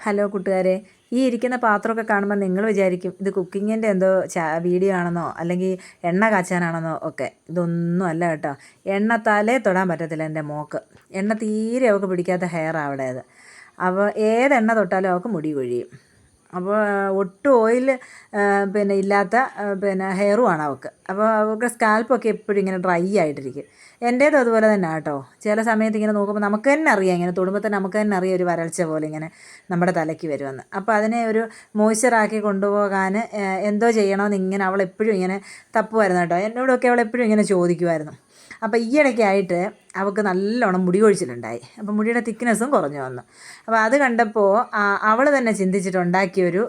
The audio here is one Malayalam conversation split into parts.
ഹലോ കൂട്ടുകാരെ ഈ ഇരിക്കുന്ന പാത്രമൊക്കെ കാണുമ്പോൾ നിങ്ങൾ വിചാരിക്കും ഇത് കുക്കിങ്ങിന്റെ എന്തോ ചാ വീഡിയോ ആണെന്നോ അല്ലെങ്കിൽ എണ്ണ കാച്ചാനാണെന്നോ ഒക്കെ. ഇതൊന്നും അല്ല കേട്ടോ. എണ്ണ തലേ തൊടാൻ പറ്റത്തില്ല എന്റെ മോക്ക്. എണ്ണ തീരെ അവൾക്ക് പിടിക്കാത്ത ഹെയർ അവിടേത് അപ്പോൾ ഏത് എണ്ണ തൊട്ടാലും അവൾക്ക് മുടി കൊഴിയും. അപ്പോൾ ഒട്ടും ഓയിൽ പിന്നെ ഇല്ലാത്ത പിന്നെ ഹെയറുമാണ് അവൾക്ക് അപ്പോൾ അവൾക്ക് സ്കാൽപ്പൊക്കെ എപ്പോഴും ഇങ്ങനെ ഡ്രൈ ആയിട്ടിരിക്കും. എന്റേത് അതുപോലെ തന്നെ കേട്ടോ. ചില സമയത്ത് ഇങ്ങനെ നോക്കുമ്പോൾ നമുക്ക് തന്നെ അറിയാം ഇങ്ങനെ തൊടുമ്പോൾ തന്നെ നമുക്ക് തന്നെ അറിയാം ഒരു വരൾച്ച പോലെ ഇങ്ങനെ നമ്മുടെ തലയ്ക്ക് വരുമെന്ന്. അപ്പോൾ അതിനെ ഒരു മോയ്സ്ചറാക്കി കൊണ്ടുപോകാൻ എന്തോ ചെയ്യണമെന്ന് ഇങ്ങനെ അവൾ എപ്പോഴും ഇങ്ങനെ തപ്പുമായിരുന്നു കേട്ടോ. എന്നോടൊക്കെ അവൾ എപ്പോഴും ഇങ്ങനെ ചോദിക്കുമായിരുന്നു. അപ്പോൾ ഈ ഈയിടയ്ക്കായിട്ട് അവൾക്ക് നല്ലോണം മുടി കൊഴിച്ചിലുണ്ടായി. അപ്പോൾ മുടിയുടെ തിക്നെസ്സും കുറഞ്ഞു വന്നു. അപ്പോൾ അത് കണ്ടപ്പോൾ അവൾ തന്നെ ചിന്തിച്ചിട്ടുണ്ടാക്കിയൊരു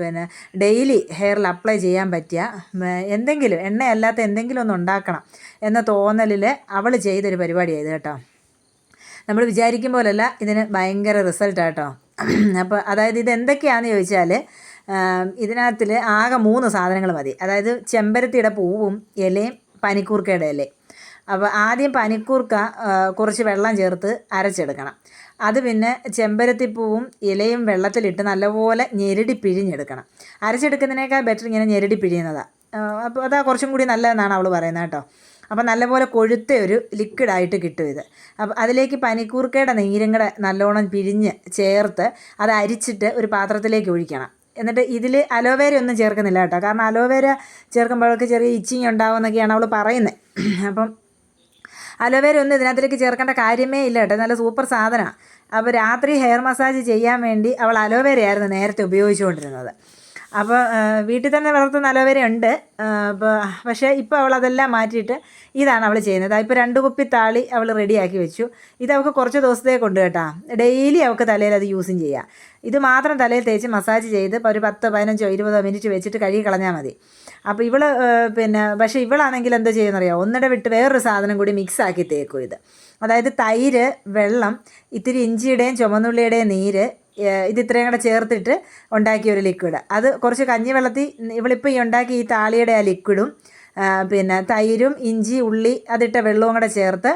പിന്നെ ഡെയിലി ഹെയറിൽ അപ്ലൈ ചെയ്യാൻ പറ്റിയ എന്തെങ്കിലും എന്തെങ്കിലും എണ്ണയല്ലാത്ത എന്തെങ്കിലും ഒന്ന് ഉണ്ടാക്കണം എന്ന തോന്നലിൽ അവൾ ചെയ്തൊരു പരിപാടിയായത് കേട്ടോ. നമ്മൾ വിചാരിക്കും പോലല്ല ഇതിന് ഭയങ്കര റിസൾട്ടാട്ടോ അപ്പോൾ അതായത് ഇത് എന്തൊക്കെയാണെന്ന് ചോദിച്ചാൽ ഇതിനകത്തിൽ ആകെ മൂന്ന് സാധനങ്ങൾ മതി. അതായത് ചെമ്പരത്തിയുടെ പൂവും ഇലയും പനിക്കൂർക്കയുടെ ഇലയും. അപ്പോൾ ആദ്യം പനിക്കൂർക്ക കുറച്ച് വെള്ളം ചേർത്ത് അരച്ചെടുക്കണം. അത് പിന്നെ ചെമ്പരത്തിപ്പൂവും ഇലയും വെള്ളത്തിലിട്ട് നല്ലപോലെ ഞെരടി പിഴിഞ്ഞെടുക്കണം. അരച്ചെടുക്കുന്നതിനേക്കാൾ ബെറ്റർ ഇങ്ങനെ ഞെരടി പിഴിയുന്നതാണ് അപ്പോൾ അതാ കുറച്ചും കൂടി നല്ലതെന്നാണ് അവൾ പറയുന്നത് കേട്ടോ. അപ്പോൾ നല്ലപോലെ കൊഴുത്ത ഒരു ലിക്വിഡായിട്ട് കിട്ടും ഇത്. അപ്പോൾ അതിലേക്ക് പനിക്കൂർക്കയുടെ നീരും കൂടെ നല്ലോണം പിഴിഞ്ഞ് ചേർത്ത് അത് അരിച്ചിട്ട് ഒരു പാത്രത്തിലേക്ക് ഒഴിക്കണം. എന്നിട്ട് ഇതിൽ അലോവേര ഒന്നും ചേർക്കുന്നില്ല കേട്ടോ. കാരണം അലോവേര ചേർക്കുമ്പോഴൊക്കെ ചെറിയ ഇച്ചിങ് ഉണ്ടാവും എന്നൊക്കെയാണ് അവൾ പറയുന്നത്. അപ്പം അലോവേര ഒന്നും ഇതിനകത്തേക്ക് ചേർക്കേണ്ട കാര്യമേ ഇല്ല കേട്ടോ. നല്ല സൂപ്പർ സാധനമാണ്. അപ്പോൾ രാത്രി ഹെയർ മസാജ് ചെയ്യാൻ വേണ്ടി അവൾ അലോവേരയായിരുന്നു നേരത്തെ ഉപയോഗിച്ചുകൊണ്ടിരുന്നത്. അപ്പോൾ വീട്ടിൽ തന്നെ വളർത്തുന്ന അലോവേര ഉണ്ട്. ആ, അപ്പോൾ പക്ഷേ ഇപ്പോൾ അവൾ അതെല്ലാം മാറ്റിയിട്ട് ഇതാണ് അവൾ ചെയ്യുന്നത്. ഇപ്പോൾ രണ്ട് കുപ്പി താളി അവൾ റെഡിയാക്കി വെച്ചു. ഇത് അവൾക്ക് കുറച്ച് ദിവസത്തേക്ക് ഉണ്ട് കേട്ടോ. ഡെയിലി അവൾക്ക് തലയിൽ അത് യൂസും ചെയ്യാം. ഇത് മാത്രം തലയിൽ തേച്ച് മസാജ് ചെയ്ത് ഒരു പത്തോ പതിനഞ്ചോ ഇരുപതോ മിനിറ്റ് വെച്ചിട്ട് കഴുകി കളഞ്ഞാൽ മതി. അപ്പോൾ ഇവൾ പിന്നെ പക്ഷേ ഇവളാണെങ്കിൽ എന്താ ചെയ്യുന്നറിയോ? ഒന്നിടെ വിട്ട് വേറൊരു സാധനം കൂടി മിക്സ് ആക്കി തേക്കും ഇത്. അതായത് തൈര് വെള്ളം ഇത്തിരി ഇഞ്ചിയുടെയും ചുമന്നുള്ളിയുടെയും നീര് ഇത് ഇത്രയും കൂടെ ചേർത്തിട്ട് ഉണ്ടാക്കിയ ഒരു ലിക്വിഡ് അത് കുറച്ച് കഞ്ഞിവെള്ളത്തിൽ ഇവളിപ്പോൾ ഈ ഉണ്ടാക്കി ഈ താളിയുടെ ആ ലിക്വിഡും പിന്നെ തൈരും ഇഞ്ചി ഉള്ളി അതിട്ട വെള്ളവും കൂടെ ചേർത്ത്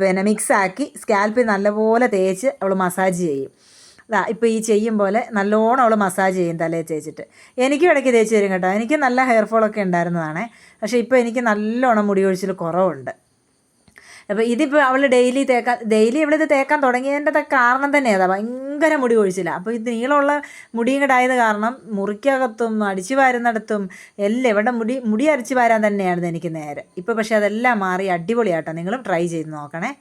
പിന്നെ മിക്സാക്കി സ്കാൽപ്പിൽ നല്ലപോലെ തേച്ച് അവൾ മസാജ് ചെയ്യും. അതാ ഇപ്പോൾ ഈ ചെയ്യും പോലെ നല്ലോണം അവൾ മസാജ് ചെയ്യും തലയിൽ തേച്ചിട്ട്. എനിക്കും ഇടയ്ക്ക് തേച്ച് തരും കേട്ടോ. എനിക്ക് നല്ല ഹെയർ ഫോളൊക്കെ ഉണ്ടായിരുന്നതാണ്. പക്ഷേ ഇപ്പോൾ എനിക്ക് നല്ലോണം മുടി ഒഴിച്ചിൽ കുറവുണ്ട്. അപ്പോൾ ഇതിപ്പോൾ അവൾ ഡെയിലി തേക്കാൻ ഡെയിലി ഇവളിത് തേക്കാൻ തുടങ്ങിയതിന്റെ കാരണം തന്നെ അതാ ഭയങ്കര മുടി കൊഴിച്ചില്ല അപ്പോൾ ഇത് നീളമുള്ള മുടിയും കിടായത് കാരണം മുറിക്കകത്തും അടിച്ചു വാരുന്നിടത്തും എല്ലാം ഇവിടെ മുടി മുടി അരിച്ചു വാരാൻ തന്നെയായിരുന്നു എനിക്ക് നേരെ. ഇപ്പോൾ പക്ഷേ അതെല്ലാം മാറി അടിപൊളിയാട്ടോ. നിങ്ങളും ട്രൈ ചെയ്ത് നോക്കണേ.